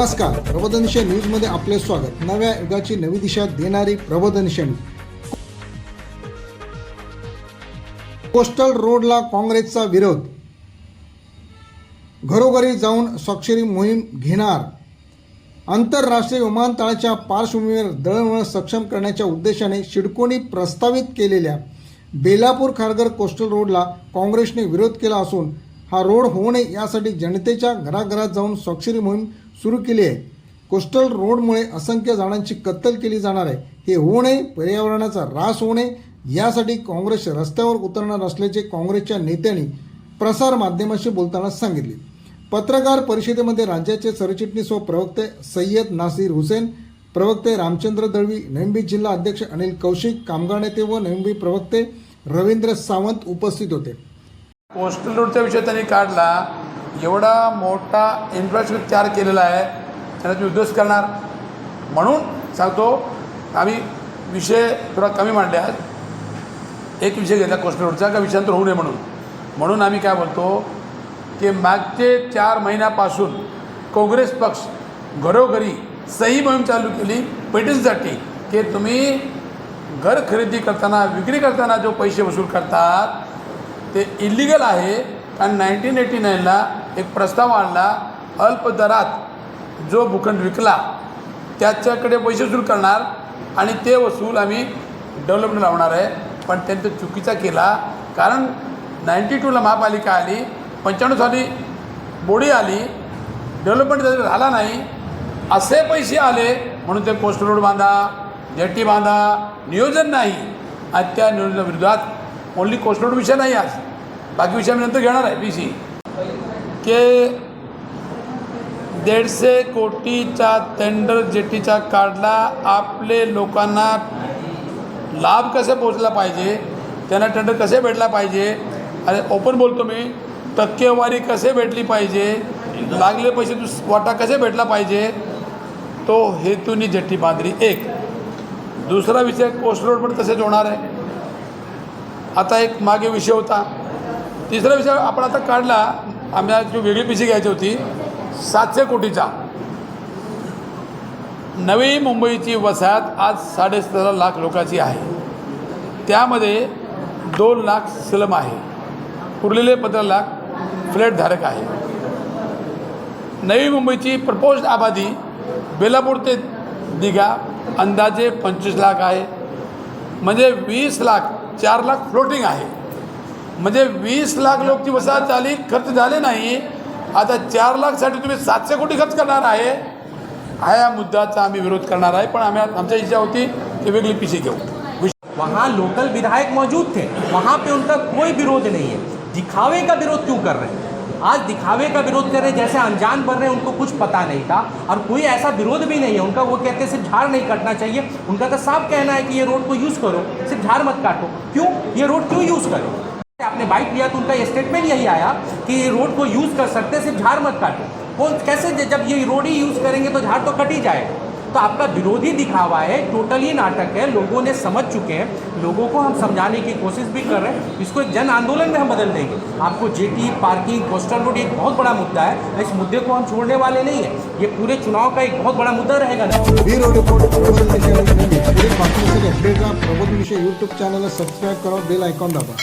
नमस्कार प्रबोधनशे न्यूजमध्ये आपले स्वागत. नव्या युगाची नवी दिशा देणारी प्रबोधनशे कोस्टल रोडला काँग्रेसचा विरोध. घरोघरी जाऊन स्वाक्षरी मोहीम घेणार. आंतरराष्ट्रीय विमानतळाच्या पार्श्वभूमीवर दळणवळण सक्षम करण्याच्या उद्देशाने शिडकोनी प्रस्तावित केलेल्या बेलापूर खारघर कोस्टल रोडला काँग्रेसने विरोध केला असून हा रोड होऊ नये यासाठी जनतेच्या घराघरात जाऊन स्वाक्षरी मोहीम सुरू केली आहे. कोस्टल रोडमुळे असंख्य झाडांची कत्तल केली जाणार आहे. हे होऊ नये पर्यावरणाचा ऱ्हास होऊ नये यासाठी काँग्रेस रस्त्यावर उतरणार असल्याचे काँग्रेसच्या नेत्यांनी प्रसार माध्यमाशी बोलताना सांगितले. पत्रकार परिषदेमध्ये राज्याचे सरचिटणीस व प्रवक्ते सय्यद नासिर हुसेन प्रवक्ते रामचंद्र दळवी नवी जिल्हा अध्यक्ष अनिल कौशिक कामगार नेते व नवी प्रवक्ते रवींद्र सावंत उपस्थित होते. कोस्टल रोडचा विषय त्यांनी काढला. एवढा मोठा इन्फ्रास्ट्रक्चर तयार केलेला आहे त्यांना तुम्ही उद्ध्वस्त करणार. म्हणून सांगतो आम्ही विषय थोडा कमी मांडले आहेत. एक विषय घेतला कोस्टल रोडचा का विषयांतर होऊ नये म्हणून. म्हणून आम्ही काय बोलतो की मागचे चार महिन्यापासून काँग्रेस पक्ष घरोघरी सही मोहीम चालू केली पेटीसाठी की तुम्ही घर खरेदी करताना विक्री करताना जो पैसे वसूल करतात ते इलिगल आहे. कारण नाईन्टीन एटी नाईनला एक प्रस्ताव आणला अल्प दरात जो भूखंड विकला त्याच्याकडे पैसे वसूल करणार आणि ते वसूल आम्ही डेव्हलपमेंट लावणार आहे. पण त्यांनी तो चुकीचा केला. कारण नाईन्टी टूला महापालिका आली पंच्याण्णव साली बोडी आली डेव्हलपमेंट त्याचा झाला नाही. असे पैसे आले म्हणून ते कोस्ट रोड बांधा जेटी बांधा नियोजन नाही. आणि त्या नियोजनाविरोधात ओन्ली कोस्ट रोड विषय नाही आज. बाकी विषय आम्ही नंतर घेणार आहे बी सी के दीडशे कोटीचा टेंडर जेटीचा काढला. आपले लोकांना लाभ कसे पोचला पाहिजे? त्यांना टेंडर कसे भेटला पाहिजे? आणि ओपन बोलतो मी. टक्केवारी कसे भेटली पाहिजे? लागले पैसे दुस वाटा कसे भेटला पाहिजे? तो हेतूनी जेट्टी बांधली. एक. दुसरा विषय कोस्ट रोड पण तसेच होणार आहे. आता एक मागे विषय होता. तिसरा विषय आपण आता काढला. आम्हाला जो वेगळी पिशी घ्यायची होती सातशे कोटीचा नवी मुंबईची वसाहत आज साडेसतरा लाख लोकांची आहे. त्यामध्ये दोन लाख स्लम आहे. उरलेले पंधरा लाख फ्लॅटधारक आहे. नवी मुंबईची प्रपोज आबादी बेलापूर ते दिघा अंदाजे पंचवीस लाख आहे. म्हणजे वीस लाख चार लाख फ्लोटिंग आहे. म्हणजे वीस लाख लोकची वसाहत झाली, खर्च झाले नाही. आता चार लाखसाठी तुम्ही सातशे कोटी खर्च करणार आहे. हा या मुद्द्याचा आम्ही विरोध करणार आहे, पण आम्ही आमच्या इच्छा होती की वेगळी पिशी घेऊ. वहाँ लोकल विधायक मौजूद थे, वहाँ पे उनका कोई विरोध नहीं है। दिखावे का विरोध क्यों कर रहे हैं? आज दिखावे का विरोध कर रहे जैसे अनजान बन रहे हैं, उनको कुछ पता नहीं था, और कोई ऐसा विरोध भी नहीं है। उनका वो कहते सिर्फ़ झाड़ नहीं काटना चाहिए। उनका तो साफ़ कहना है कि ये रोड को यूज़ करो, सिर्फ़ झाड़ मत काटो। क्यों? ये रोड क्यों यूज़ करो? आपने बाइक लिया तो उनका स्टेटमेंट यही आया कि रोड को यूज़ कर सकते सिर्फ़ झाड़ मत काटो। कौन कैसे जब ये रोड ही यूज़ करेंगे तो झाड़ तो कट ही जाएगा। तो आपका विरोधी दिखावा है टोटली नाटक है, लोगों ने समझ चुके हैं, लोगों को हम समझाने की कोशिश भी कर रहे हैं, इसको एक जन आंदोलन में हम बदल देंगे। आपको जेटी पार्किंग कोस्टल रोड एक बहुत बड़ा मुद्दा है इस मुद्दे को हम छोड़ने वाले नहीं है। ये पूरे चुनाव का एक बहुत बड़ा मुद्दा रहेगा ना। प्रबोधन विषय यूट्यूब चॅनलला सबस्क्राईब करा बेल आयकॉन दाबा